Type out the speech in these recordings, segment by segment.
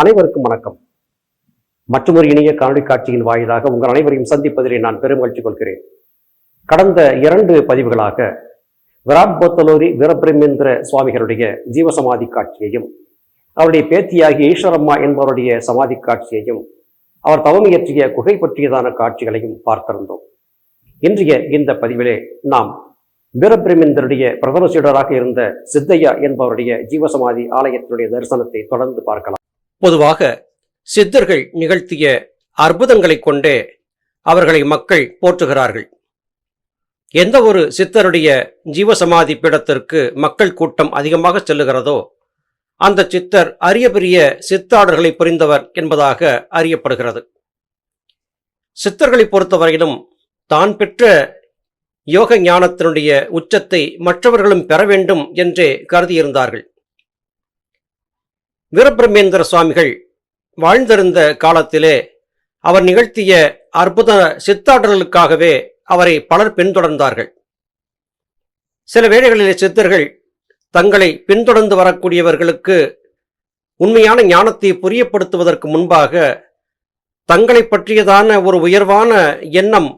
அனைவருக்கும் வணக்கம். மற்றொரு இனிய காணொலி காட்சியின் வாயிலாக உங்கள் அனைவரையும் சந்திப்பதிலே நான் பெருமகிழ்ச்சி கொள்கிறேன். கடந்த இரண்டு பதிவுகளாக விராட் போத்தலோரி வீரபிரமேந்திர சுவாமிகளுடைய ஜீவசமாதி காட்சியையும் அவருடைய பேத்தியாகிய ஈஸ்வரம்மா என்பவருடைய சமாதி காட்சியையும் அவர் தவம் இயற்றிய குகை பற்றியதான காட்சிகளையும் பார்த்திருந்தோம். இன்றைய இந்த பதிவிலே நாம் வீரபிரமேந்தருடைய பிரதம சீடராக இருந்த சித்தையா என்பவருடைய ஜீவசமாதி ஆலயத்தினுடைய தரிசனத்தை தொடர்ந்து பார்க்கலாம். பொதுவாக சித்தர்கள் நிகழ்த்திய அற்புதங்களைக் கொண்டே அவர்களை மக்கள் போற்றுகிறார்கள். எந்த ஒரு சித்தருடைய ஜீவசமாதி பீடத்திற்கு மக்கள் கூட்டம் அதிகமாக செல்லுகிறதோ அந்த சித்தர் அரிய பெரிய சித்தாடர்களை புரிந்தவர் என்பதாக அறியப்படுகிறது. சித்தர்களை பொறுத்தவரையிலும் தான் பெற்ற யோக ஞானத்தினுடைய உச்சத்தை மற்றவர்களும் பெற வேண்டும் என்றே கருதியிருந்தார்கள். வீரபிரமேந்திர சுவாமிகள் வாழ்ந்திருந்த காலத்திலே அவர் நிகழ்த்திய அற்புத சித்தாடல்களுக்காகவே அவரை பலர் பின்தொடர்ந்தார்கள். சில வேளைகளிலே சித்தர்கள் தங்களை பின்தொடர்ந்து வரக்கூடியவர்களுக்கு உண்மையான ஞானத்தை புரியப்படுத்துவதற்கு முன்பாக தங்களை பற்றியதான ஒரு உயர்வான எண்ணம்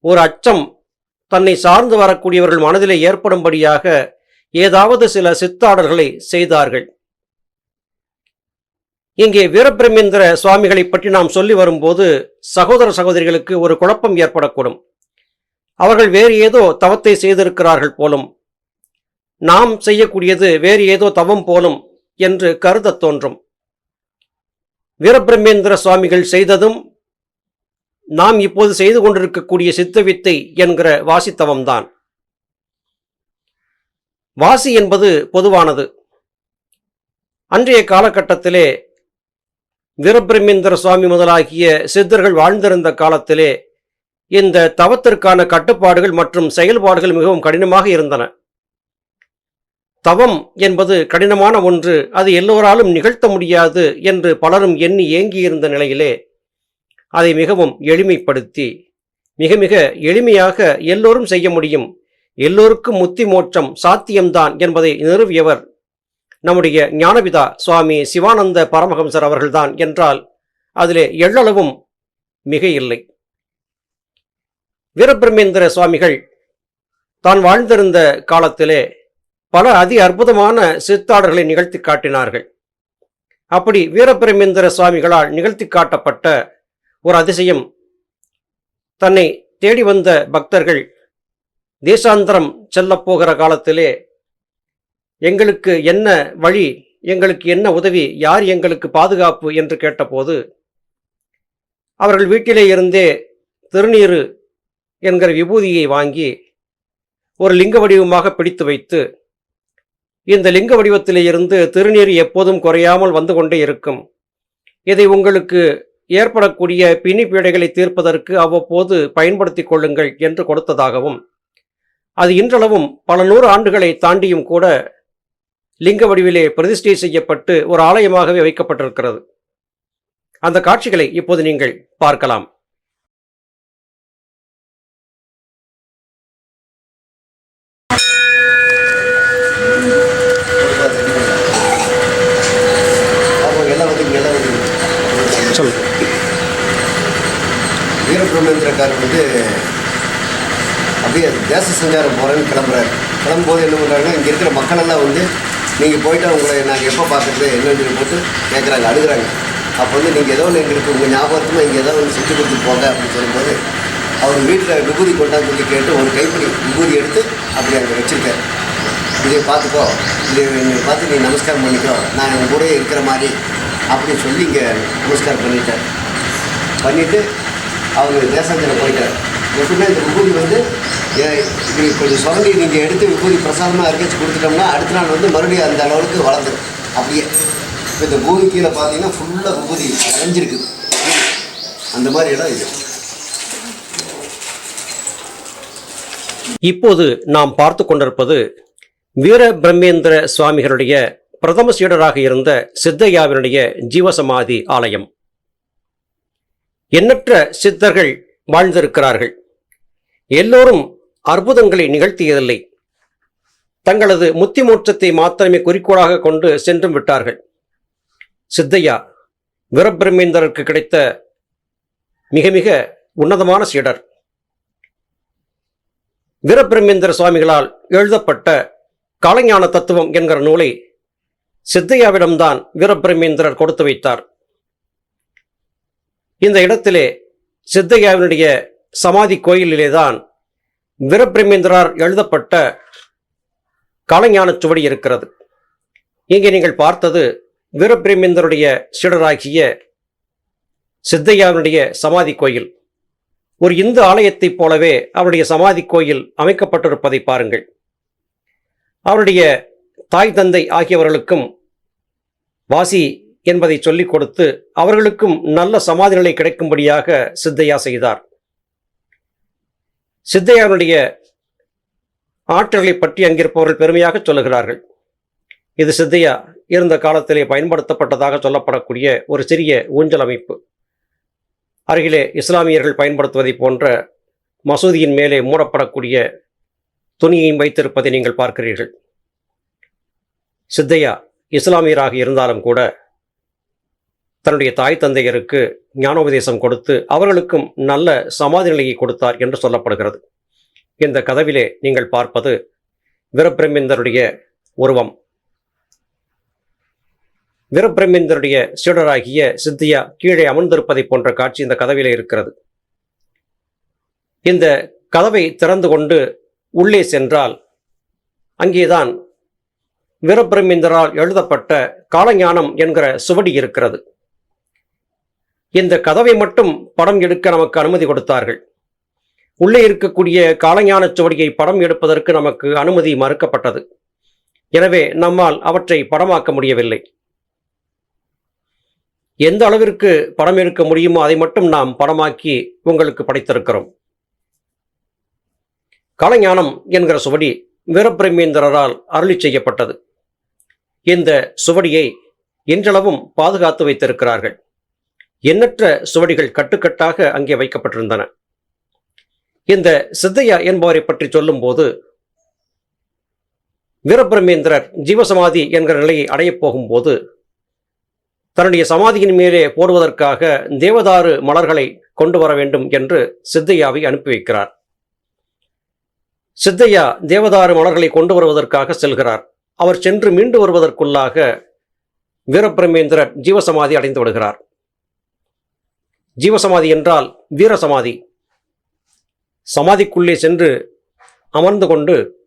ஒரு அச்சம் தன்னை சார்ந்து வரக்கூடியவர்கள் மனதிலே ஏற்படும்படியாக ஏதாவது சில சித்தாடல்களை செய்தார்கள். இங்கே வீரபிரமேந்திர சுவாமிகளை பற்றி நாம் சொல்லி வரும்போது சகோதர சகோதரிகளுக்கு ஒரு குழப்பம் ஏற்படக்கூடும். அவர்கள் வேறு ஏதோ தவத்தை செய்திருக்கிறார்கள் போலும் நாம் செய்யக்கூடியது வேறு ஏதோ தவம் போலும் என்று கருதத் தோன்றும். வீரபிரமேந்திர சுவாமிகள் செய்ததும் நாம் இப்போது செய்து கொண்டிருக்கக்கூடிய சித்தவித்தை என்கிற வாசித்தவம்தான். வாசி என்பது பொதுவானது. அன்றைய காலகட்டத்திலே வீரபிரமேந்திர சுவாமி முதலாகிய சித்தர்கள் வாழ்ந்திருந்த காலத்திலே இந்த தவத்திற்கான கட்டுப்பாடுகள் மற்றும் செயல்பாடுகள் மிகவும் கடினமாக இருந்தன. தவம் என்பது கடினமான ஒன்று அது எல்லோராலும் நிகழ்த்த முடியாது என்று பலரும் எண்ணி ஏங்கியிருந்த நிலையிலே அதை மிகவும் எளிமைப்படுத்தி மிக மிக எளிமையாக எல்லோரும் செய்ய முடியும். எல்லோருக்கும் முத்தி மோட்சம் சாத்தியம்தான் என்பதை நிறுவியவர் நம்முடைய ஞானபிதா சுவாமி சிவானந்த பரமஹம்சர் அவர்கள்தான் என்றால் அதிலே எள்ளளவும் மிக இல்லை வீரபிரமேந்திர சுவாமிகள் தான் வாழ்ந்திருந்த காலத்திலே பல அதி அற்புதமான சித்தாடர்களை நிகழ்த்தி காட்டினார்கள். அப்படி வீரபிரமேந்திர சுவாமிகளால் நிகழ்த்தி காட்டப்பட்ட ஒரு அதிசயம். தன்னை தேடி வந்த பக்தர்கள் தேசாந்திரம் செல்லப் போகிற காலத்திலே எங்களுக்கு என்ன வழி எங்களுக்கு என்ன உதவி யார் எங்களுக்கு பாதுகாப்பு என்று கேட்டபோது அவர்கள் வீட்டிலே இருந்தே திருநீரு என்கிற விபூதியை வாங்கி ஒரு லிங்க வடிவமாக பிடித்து வைத்து இந்த லிங்க வடிவத்திலே இருந்து திருநீர் எப்போதும் குறையாமல் வந்து கொண்டே இருக்கும். இதை உங்களுக்கு ஏற்படக்கூடிய பிணி பீடைகளை தீர்ப்பதற்கு அவ்வப்போது பயன்படுத்திக் கொள்ளுங்கள் என்று கொடுத்ததாகவும் அது இன்றளவும் பல நூறு ஆண்டுகளை தாண்டியும் கூட லிங்க வடிவிலே பிரதிஷ்டை செய்யப்பட்டு ஒரு ஆலயமாகவே வைக்கப்பட்டிருக்கிறது. அந்த காட்சிகளை இப்போது நீங்கள் பார்க்கலாம். அவங்க எல்லாம் வந்து அப்படியே தேச சஞ்சாரம் போகிறேன்னு கிளம்புறாரு. கிளம்பும்போது என்ன பண்ணுறாங்கன்னா இங்கே இருக்கிற மக்கள் எல்லாம் வந்து நீங்கள் போயிட்டு உங்களை நாங்கள் எப்போ பார்க்குறது என்னென்னு போட்டு கேட்குறாங்க அழுகிறாங்க. அப்போ வந்து நீங்கள் ஏதோ ஒன்று எங்களுக்கு உங்கள் ஞாபகத்துமா இங்கே ஏதோ ஒன்று சுற்றி கொடுத்து போங்க அப்படின்னு சொல்லும்போது அவர் வீட்டில் விபூதி கொண்டாந்து சொல்லி கேட்டு ஒரு கைப்பிடி விபூதி எடுத்து அப்படி அங்கே வச்சுருக்காரு. இதை பார்த்துக்கோ இதை என்னை பார்த்து நீ நமஸ்காரம் பண்ணிக்கோ நான் எங்கள் கூடயே இருக்கிற மாதிரி அப்படின்னு சொல்லி இங்கே நமஸ்காரம் பண்ணிட்டேன் பண்ணிவிட்டு அவர் தேசாந்திரம் போயிட்டார். எப்பவுமே இந்த விபூதி வந்து ஏ- இது கொஞ்சம் சுரண்டி நீங்கள் எடுத்து விபூதி பிரசாதமாக அரைக்கச்சு கொடுத்துட்டோம்னா அடுத்த நாள் வந்து மறுபடியும் அந்த அளவுக்கு வளர்ந்துடும் அப்படியே. இப்போ இந்த பூமி கீழே பார்த்தீங்கன்னா ஃபுல்லாக விபூதி நிறைஞ்சிருக்கு அந்த மாதிரி இடம் இது. இப்போது நாம் பார்த்து கொண்டிருப்பது வீர பிரம்மேந்திர சுவாமிகளுடைய பிரதம சீடராக இருந்த சித்தையாவினுடைய ஜீவசமாதி ஆலயம். எண்ணற்ற சித்தர்கள் வாழ்ந்திருக்கிறார்கள். எல்லோரும் அற்புதங்களை நிகழ்த்தியதில்லை. தங்களது முத்தி மோட்சத்தை மாத்திரமே குறிக்கோளாக கொண்டு சென்றும் விட்டார்கள். சித்தையா வீரபிரமேந்தருக்கு கிடைத்த மிக மிக உன்னதமான சீடர். வீரபிரமேந்திர சுவாமிகளால் எழுதப்பட்ட காலஞான தத்துவம் என்கிற நூலை சித்தையாவிடம்தான் வீரபிரமேந்திரர் கொடுத்து வைத்தார். இந்த இடத்திலே சித்தையாவினுடைய சமாதி கோயிலிலேதான் வீரபிரமேந்திரார் எழுதப்பட்ட கலைஞான சுவடி இருக்கிறது. இங்கே நீங்கள் பார்த்தது வீரபிரமேந்தருடைய சீடராகிய சித்தையாவினுடைய சமாதி கோயில். ஒரு இந்து ஆலயத்தைப் போலவே அவருடைய சமாதி கோயில் அமைக்கப்பட்டிருப்பதை பாருங்கள். அவருடைய தாய் தந்தை ஆகியவர்களுக்கும் வாசி என்பதை சொல்லிக் கொடுத்து அவர்களுக்கும் நல்ல சமாதி நிலை கிடைக்கும்படியாக சித்தையா செய்தார். சித்தையாவுடைய ஆற்றலை பற்றி அங்கிருப்பவர்கள் பெருமையாக சொல்லுகிறார்கள். இது சித்தையா இருந்த காலத்திலே பயன்படுத்தப்பட்டதாக சொல்லப்படக்கூடிய ஒரு சிறிய ஊஞ்சல் அமைப்பு. அருகிலே இஸ்லாமியர்கள் பயன்படுத்துவதை போன்ற மசூதியின் மேலே மூடப்படக்கூடிய துணியையும் வைத்திருப்பதை நீங்கள் பார்க்கிறீர்கள். சித்தையா இஸ்லாமியராக இருந்தாலும் கூட தன்னுடைய தாய் தந்தையருக்கு ஞானோபதேசம் கொடுத்து அவர்களுக்கும் நல்ல சமாதி நிலையை கொடுத்தார் என்று சொல்லப்படுகிறது. இந்த கதவிலே நீங்கள் பார்ப்பது வீரபிரமேந்தருடைய உருவம். வீரபிரமேந்தருடைய சீடராகிய சித்தியா கீழே அமர்ந்திருப்பதை போன்ற காட்சி இந்த கதவிலே இருக்கிறது. இந்த கதவை திறந்து கொண்டு உள்ளே சென்றால் அங்கேதான் வீரபிரமேந்தரால் எழுதப்பட்ட காலஞானம் என்கிற சுவடி இருக்கிறது. இந்த கதவை மட்டும் படம் எடுக்க நமக்கு அனுமதி கொடுத்தார்கள். உள்ளே இருக்கக்கூடிய காலஞான சுவடியை படம் எடுப்பதற்கு நமக்கு அனுமதி மறுக்கப்பட்டது. எனவே நம்மால் அவற்றை படமாக்க முடியவில்லை. எந்த அளவிற்கு படம் எடுக்க முடியுமோ அதை மட்டும் நாம் படமாக்கி உங்களுக்கு படைத்திருக்கிறோம். காலஞானம் என்கிற சுவடி வீரபிரமேந்திரரால் அருளி செய்யப்பட்டது. இந்த சுவடியை இன்றளவும் பாதுகாத்து வைத்திருக்கிறார்கள். எண்ணற்ற சுவடிகள் கட்டுக்கட்டாக அங்கே வைக்கப்பட்டிருந்தன. இந்த சித்தையா என்பவரை பற்றி சொல்லும்போது வீரபிரமேந்திரர் ஜீவசமாதி என்கிற நிலையை அடையப் போகும்போது தன்னுடைய சமாதியின் மேலே போடுவதற்காக தேவதாரு மலர்களை கொண்டு வர வேண்டும் என்று சித்தையாவை அனுப்பி வைக்கிறார். சித்தையா தேவதாரு மலர்களை கொண்டு வருவதற்காக செல்கிறார். அவர் சென்று மீண்டு வருவதற்குள்ளாக வீரபிரமேந்திரர் ஜீவசமாதி அடைந்து விடுகிறார். ஜீவசமாதி என்றால் வீரசமாதி. சமாதிக்குள்ளே சென்று அமர்ந்து கொண்டு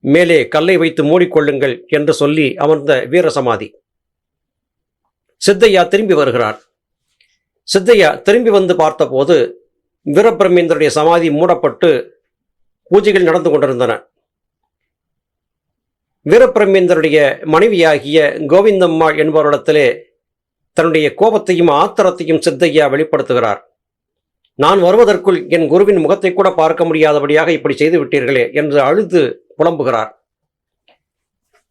மேலே கல்லை வைத்து மூடிக்கொள்ளுங்கள் என்று சொல்லி அமர்ந்த வீரசமாதி. சித்தையா திரும்பி வருகிறார். சித்தையா திரும்பி வந்து பார்த்தபோது வீரபிரமேந்தருடைய சமாதி மூடப்பட்டு பூஜைகள் நடந்து கொண்டிருந்தன. வீரபிரமேந்தருடைய மனைவியாகிய கோவிந்தம்மாள் என்பவரிடத்திலே தன்னுடைய கோபத்தையும் ஆத்திரத்தையும் சித்தையா வெளிப்படுத்துகிறார். நான் வருவதற்குள் என் குருவின் முகத்தை கூட பார்க்க முடியாதபடியாக இப்படி செய்து விட்டீர்களே என்று அழுது புலம்புகிறார்.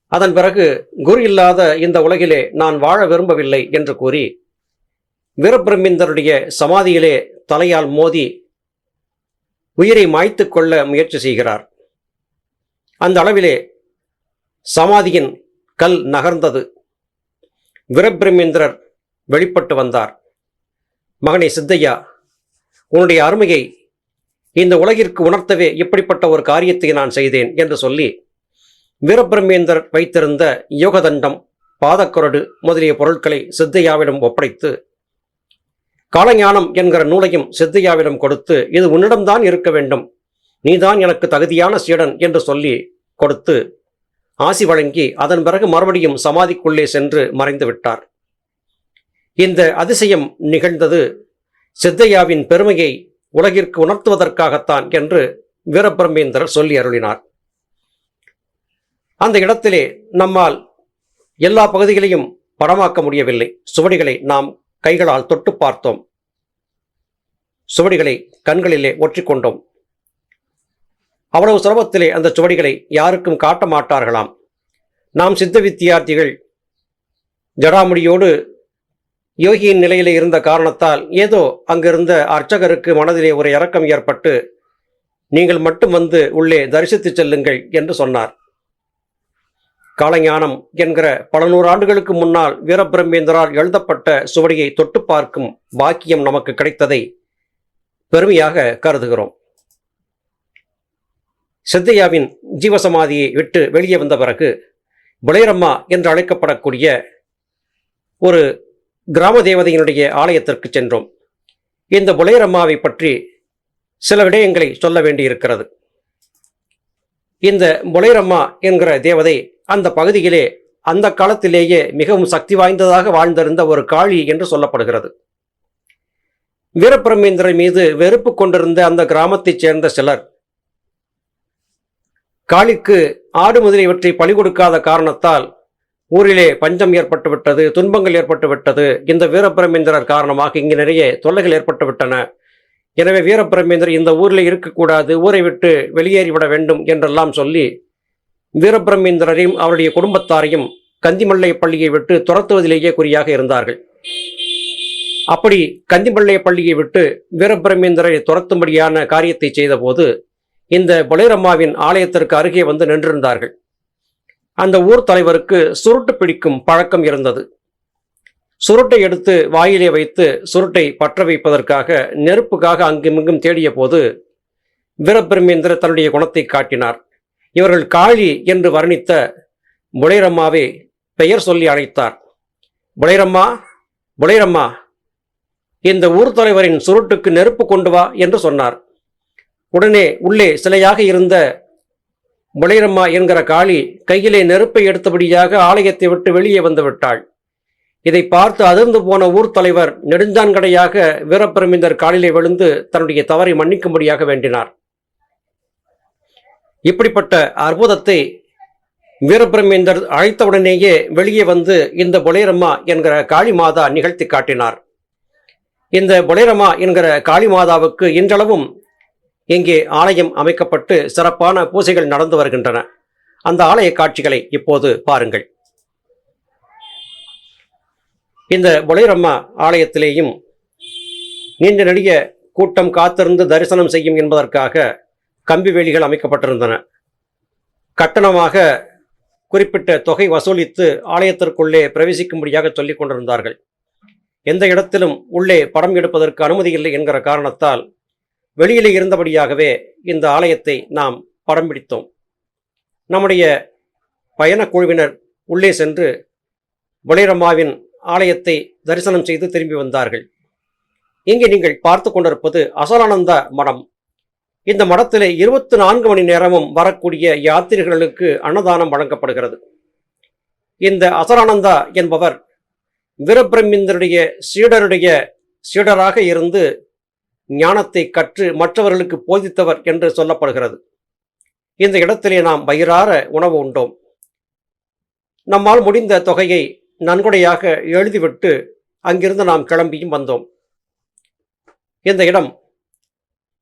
அதன் பிறகு குரு இல்லாத இந்த உலகிலே நான் வாழ விரும்பவில்லை என்று கூறி வீரபிரமிந்தருடைய சமாதியிலே தலையால் மோதி உயிரை மாய்த்து கொள்ள முயற்சி செய்கிறார். அந்த அளவிலே சமாதியின் கல் நகர்ந்தது. வீரபிரமேந்திரர் வெளிப்பட்டு வந்தார். மகனே சித்தையா உன்னுடைய அருமையை இந்த உலகிற்கு உணர்த்தவே இப்படிப்பட்ட ஒரு காரியத்தை நான் செய்தேன் என்று சொல்லி வீரபிரமேந்தர் வைத்திருந்த யோகதண்டம் பாதக்கரடு முதலிய பொருட்களை சித்தையாவிடம் ஒப்படைத்து காலஞானம் என்கிற நூலையும் சித்தையாவிடம் கொடுத்து இது உன்னிடம்தான் இருக்க வேண்டும் நீதான் எனக்கு தகுதியான சீடன் என்று சொல்லி கொடுத்து ஆசி வழங்கி அதன் பிறகு மறுபடியும் சமாதிக்குள்ளே சென்று மறைந்து விட்டார். இந்த அதிசயம் நிகழ்ந்தது. சித்தையாவின் பெருமையை உலகிற்கு உணர்த்துவதற்காகத்தான் என்று வீரபிரமேந்திரர் சொல்லி அருளினார். அந்த இடத்திலே நம்மால் எல்லா பகுதிகளையும் படமாக்க முடியவில்லை. சுவடிகளை நாம் கைகளால் தொட்டு பார்த்தோம். சுவடிகளை கண்களிலே ஒற்றிக்கொண்டோம். அவ்வளவு சுலபத்திலே அந்த சுவடிகளை யாருக்கும் காட்ட மாட்டார்களாம். நாம் சித்த வித்தியார்த்திகள் ஜடாமுடியோடு யோகியின் நிலையிலே இருந்த காரணத்தால் ஏதோ அங்கிருந்த அர்ச்சகருக்கு மனதிலே ஒரு இறக்கம் ஏற்பட்டு நீங்கள் மட்டும் வந்து உள்ளே தரிசித்துச் செல்லுங்கள் என்று சொன்னார். காலஞானம் என்கிற பல நூறு ஆண்டுகளுக்கு முன்னால் வீரபிரம்மேந்திரால் எழுதப்பட்ட சுவடியை தொட்டு பார்க்கும் பாக்கியம் நமக்கு கிடைத்ததை பெருமையாக கருதுகிறோம். சித்தையாவின் ஜீவசமாதியை விட்டு வெளியே வந்த பிறகு பிளேரம்மா என்று அழைக்கப்படக்கூடிய ஒரு கிராம தேவதையினுடைய ஆலயத்திற்கு சென்றோம். இந்த புலையரம்மாவை பற்றி சில விடயங்களை சொல்ல வேண்டியிருக்கிறது. இந்த புலையரம்மா என்கிற தேவதை அந்த பகுதியிலே அந்த காலத்திலேயே மிகவும் சக்தி வாய்ந்ததாக வாழ்ந்திருந்த ஒரு காளி என்று சொல்லப்படுகிறது. வீரபிரமேந்திரன் மீது வெறுப்பு கொண்டிருந்த அந்த கிராமத்தைச் சேர்ந்த சிலர் காளிக்கு ஆடு முதலியவற்றை பலி கொடுக்காத காரணத்தால் ஊரிலே பஞ்சம் ஏற்பட்டுவிட்டது துன்பங்கள் ஏற்பட்டுவிட்டது. இந்த வீரபிரமேந்திரர் காரணமாக இங்கு நிறைய தொல்லைகள் ஏற்பட்டுவிட்டன. எனவே வீரபிரமேந்திரர் இந்த ஊரில் இருக்கக்கூடாது ஊரை விட்டு வெளியேறிவிட வேண்டும் என்றெல்லாம் சொல்லி வீரபிரமேந்திரரையும் அவருடைய குடும்பத்தாரையும் கந்திமல்லை பள்ளியை விட்டு துரத்துவதிலேயே குறியாக இருந்தார்கள். அப்படி கந்திமல்லை பள்ளியை விட்டு வீரபிரமேந்திரரை துரத்தும்படியான காரியத்தை செய்தபோது இந்த புலைரம்மாவின் ஆலயத்திற்கு அருகே வந்து நின்றிருந்தார்கள். அந்த ஊர் தலைவருக்கு சுருட்டு பிடிக்கும் பழக்கம் இருந்தது. சுருட்டை எடுத்து வாயிலே வைத்து சுருட்டை பற்ற வைப்பதற்காக நெருப்புக்காக அங்குமிங்கும் தேடிய போது வீரபிரமேந்திர தன்னுடைய குணத்தை காட்டினார். இவர்கள் காளி என்று வர்ணித்த புலைரம்மாவை பெயர் சொல்லி அழைத்தார். புலைரம்மா புலைரம்மா இந்த ஊர் தலைவரின் சுருட்டுக்கு நெருப்பு கொண்டு வா என்று சொன்னார். உடனே உள்ளே சிலையாக இருந்த புலைரம்மா என்கிற காளி கையிலே நெருப்பை எடுத்தபடியாக ஆலயத்தை விட்டு வெளியே வந்து விட்டாள். இதை பார்த்து அதிர்ந்து போன ஊர் தலைவர் நெடுஞ்சான்கடையாக வீரப்பிரமிந்தர் காலிலே விழுந்து தன்னுடைய தவறை மன்னிக்கும்படியாக வேண்டினார். இப்படிப்பட்ட அற்புதத்தை வீரபிரமேந்தர் அழைத்தவுடனேயே வெளியே வந்து இந்த பொலேரம்மா என்கிற காளி மாதா நிகழ்த்தி காட்டினார். இந்த பொலேரம்மா என்கிற காளி மாதாவுக்கு இன்றளவும் இங்கே ஆலயம் அமைக்கப்பட்டு சிறப்பான பூசைகள் நடந்து வருகின்றன. அந்த ஆலய காட்சிகளை இப்போது பாருங்கள். இந்த பொலைரம்மா ஆலயத்திலேயும் நீண்ட நெடிய கூட்டம் காத்திருந்து தரிசனம் செய்யும் என்பதற்காக கம்பி வேலிகள் அமைக்கப்பட்டிருந்தன. கட்டணமாக குறிப்பிட்ட தொகை வசூலித்து ஆலயத்திற்குள்ளே பிரவேசிக்கும்படியாக சொல்லிக் கொண்டிருந்தார்கள். எந்த இடத்திலும் உள்ளே படம் எடுப்பதற்கு அனுமதி இல்லை என்கிற காரணத்தால் வெளியிலே இருந்தபடியாகவே இந்த ஆலயத்தை நாம் படம் பிடித்தோம். நம்முடைய பயணக் குழுவினர் உள்ளே சென்று புலைரம்மாவின் ஆலயத்தை தரிசனம் செய்து திரும்பி வந்தார்கள். இங்கே நீங்கள் பார்த்து கொண்டிருப்பது அசலானந்த மடம். இந்த மடத்தில் இருபத்தி நான்கு மணி நேரமும் வரக்கூடிய யாத்திரிகளுக்கு அன்னதானம் வழங்கப்படுகிறது. இந்த அசலானந்தா என்பவர் வீரபிரமிந்தருடைய சீடருடைய சீடராக இருந்து ஞானத்தை கற்று மற்றவர்களுக்கு போதித்தவர் என்று சொல்லப்படுகிறது. இந்த இடத்திலே நாம் வயிறார உணவு உண்டோம். நம்மால் முடிந்த தொகையை நன்கொடையாக எழுதிவிட்டு அங்கிருந்து நாம் கிளம்பியும் வந்தோம். இந்த இடம்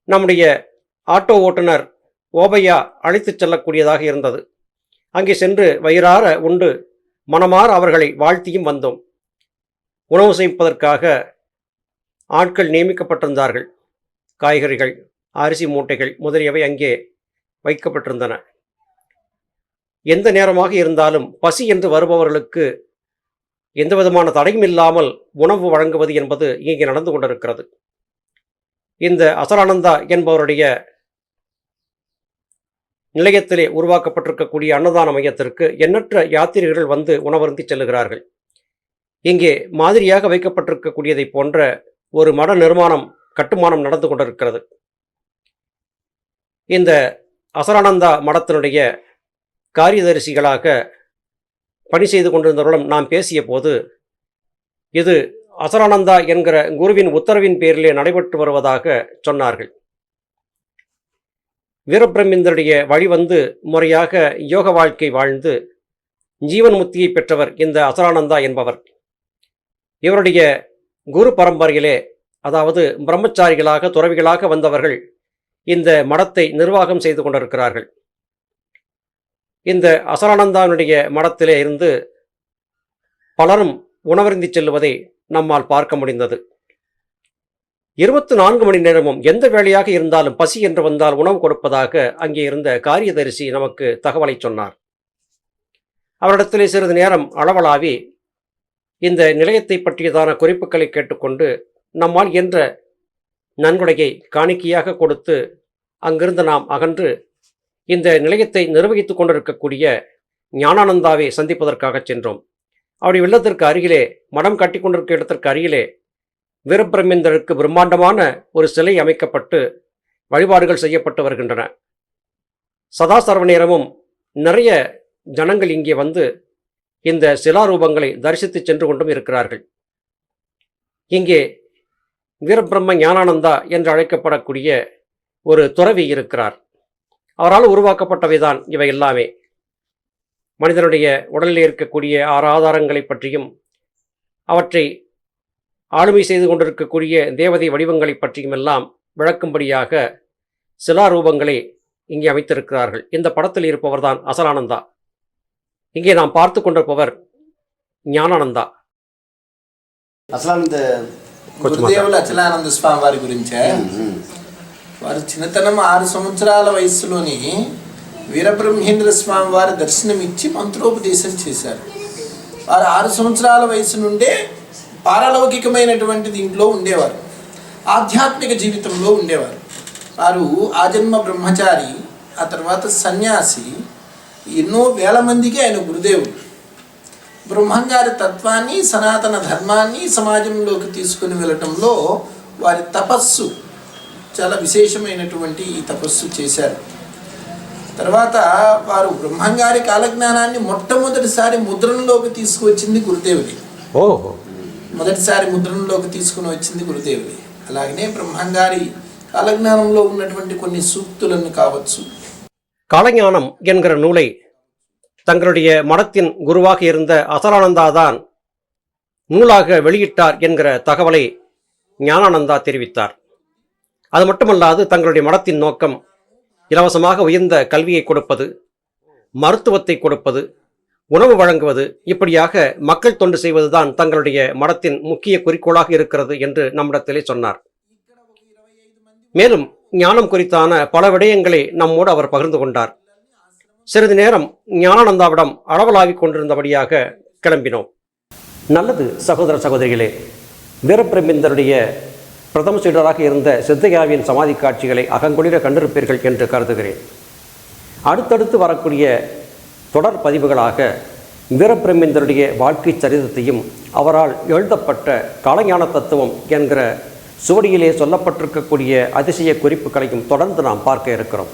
நம்முடைய ஆட்டோ ஓட்டுநர் ஓபையா அழைத்துச் செல்லக்கூடியதாக இருந்தது. அங்கே சென்று வயிறார உண்டு மனமாறு அவர்களை வாழ்த்தியும் வந்தோம். உணவு சமைப்பதற்காக ஆட்கள் நியமிக்கப்பட்டிருந்தார்கள். காய்கறிகள் அரிசி மூட்டைகள் முதலியவை அங்கே வைக்கப்பட்டிருந்தன. எந்த நேரமாக இருந்தாலும் பசி என்று வருபவர்களுக்கு எந்த விதமான தடையும் இல்லாமல் உணவு வழங்குவது என்பது இங்கே நடந்து கொண்டிருக்கிறது. இந்த அசரானந்தா என்பவருடைய நிலையத்திலே உருவாக்கப்பட்டிருக்கக்கூடிய அன்னதான மையத்திற்கு எண்ணற்ற யாத்திரிகர்கள் வந்து உணவருந்தி செல்லுகிறார்கள். இங்கே மாதிரியாக வைக்கப்பட்டிருக்கக்கூடியதைப் போன்ற ஒரு மட நிர்மாணம் கட்டுமானம் நடந்து கொண்டிருக்கிறது. இந்த அசரானந்தா மடத்தினுடைய காரியதரிசிகளாக பணி செய்து கொண்டிருந்தவர்களும் நாம் பேசிய போது இது அசரானந்தா என்கிற குருவின் உத்தரவின் பேரிலே நடைபெற்று வருவதாக சொன்னார்கள். வீரபிரமிந்தருடைய வழி வந்து முறையாக யோக வாழ்க்கை வாழ்ந்து ஜீவன் முத்தியை பெற்றவர் இந்த அசரானந்தா என்பவர். இவருடைய குரு பரம்பரையிலே அதாவது பிரம்மச்சாரிகளாக துறவிகளாக வந்தவர்கள் இந்த மடத்தை நிர்வாகம் செய்து கொண்டிருக்கிறார்கள். இந்த அசரானந்தாவினுடைய மடத்திலே இருந்து பலரும் உணவருந்தி செல்வதை நம்மால் பார்க்க முடிந்தது. இருபத்தி நான்கு மணி நேரமும் எந்த வேலையாக இருந்தாலும் பசி என்று வந்தால் உணவு கொடுப்பதாக அங்கே இருந்த காரியதரிசி நமக்கு தகவலை சொன்னார். அவரிடத்திலே சிறிது நேரம் அளவலாவி இந்த நிலையத்தை பற்றியதான குறிப்புகளை கேட்டுக்கொண்டு நம்மால் என்ற நன்கொடையை காணிக்கையாக கொடுத்து அங்கிருந்து நாம் அகன்று இந்த நிலையத்தை நிர்வகித்துக் கொண்டிருக்கக்கூடிய ஞானானந்தாவை சந்திப்பதற்காக சென்றோம். அவருடைய வெள்ளத்திற்கு அருகிலே மடம் கட்டி கொண்டிருக்க இடத்திற்கு அருகிலே வீரபிரமேந்தருக்கு பிரம்மாண்டமான ஒரு சிலை அமைக்கப்பட்டு வழிபாடுகள் செய்யப்பட்டு வருகின்றன. சதா சர்வ நேரமும் நிறைய ஜனங்கள் இங்கே வந்து இந்த சிலாரூபங்களை தரிசித்து சென்று கொண்டும் இருக்கிறார்கள். இங்கே வீரபிரம்ம ஞானானந்தா என்று அழைக்கப்படக்கூடிய ஒரு துறவி இருக்கிறார். அவரால் உருவாக்கப்பட்டவைதான் இவை எல்லாமே மனிதனுடைய உடலில் இருக்கக்கூடிய ஆறு ஆதாரங்களை பற்றியும் அவற்றை ஆளுமை செய்து கொண்டிருக்கக்கூடிய தேவதை வடிவங்களை பற்றியும் எல்லாம் விளக்கும்படியாக சிலா ரூபங்களை இங்கே அமைத்திருக்கிறார்கள். இந்த படத்தில் இருப்பவர்தான் அசலானந்தா. இங்கே நாம் பார்த்து கொண்டிருப்பவர் ஞானானந்தா. அசலானந்த గురుదేవులు అచలానంద స్వామి వారి గురించే. వారు చిన్నతనం ఆరు సంవత్సరాల వయస్సులోని వీరబ్రహ్మేంద్ర స్వామి వారి దర్శనం ఇచ్చి మంత్రోపదేశం చేశారు. వారు ఆరు సంవత్సరాల వయసు నుండే పారలౌకికమైనటువంటి దీంట్లో ఉండేవారు. ఆధ్యాత్మిక జీవితంలో ఉండేవారు. వారు ఆజన్మ బ్రహ్మచారి ఆ తర్వాత సన్యాసి ఎన్నో వేల మందికి ఆయన గురుదేవుడు. బ్రహ్మంగారి తత్వాన్ని సనాతన ధర్మాన్ని సమాజంలోకి తీసుకుని వెళ్ళటంలో వారి తపస్సు చాలా విశేషమైనటువంటి ఈ తపస్సు చేశారు తర్వాత వారు బ్రహ్మంగారి కాలజ్ఞానాన్ని మొట్టమొదటిసారి ముద్రణలోకి తీసుకువచ్చింది గురుదేవుడి ఓహో మొదటిసారి ముద్రణలోకి తీసుకుని వచ్చింది గురుదేవుడి అలాగనే బ్రహ్మంగారి కాలజ్ఞానంలో ఉన్నటువంటి కొన్ని సూక్తులను కావచ్చు காலஞானம் என்கிற நூலை தங்களுடைய மடத்தின் குருவாக இருந்த அசலானந்தா தான் நூலாக வெளியிட்டார் என்கிற தகவலை ஞானானந்தா தெரிவித்தார். அது மட்டுமல்லாது தங்களுடைய மடத்தின் நோக்கம் இலவசமாக உயர்ந்த கல்வியை கொடுப்பது மருத்துவத்தை கொடுப்பது உணவு வழங்குவது இப்படியாக மக்கள் தொண்டு செய்வதுதான் தங்களுடைய மடத்தின் முக்கிய குறிக்கோளாக இருக்கிறது என்று நம்மிடத்திலே சொன்னார். மேலும் ஞானம் குறித்தான பல விடயங்களை நம்மோடு அவர் பகிர்ந்து கொண்டார். சிறிது நேரம் ஞானானந்தாவிடம் அளவலாவிக் கொண்டிருந்தபடியாக கிளம்பினோம். நல்லது சகோதர சகோதரிகளே வீரபிரமிந்தருடைய பிரதம சீடராக இருந்த சித்தையாவின் சமாதி காட்சிகளை அகங்குளிர கண்டிருப்பீர்கள் என்று கருதுகிறேன். அடுத்தடுத்து வரக்கூடிய தொடர் பதிவுகளாக வீரபிரமிந்தருடைய வாழ்க்கை சரிதத்தையும் அவரால் எழுதப்பட்ட கலைஞான தத்துவம் என்கிற சுவடியிலே சொல்லப்பட்டிருக்கக்கூடிய அதிசய குறிப்புகளையும் தொடர்ந்து நாம் பார்க்க இருக்கிறோம்.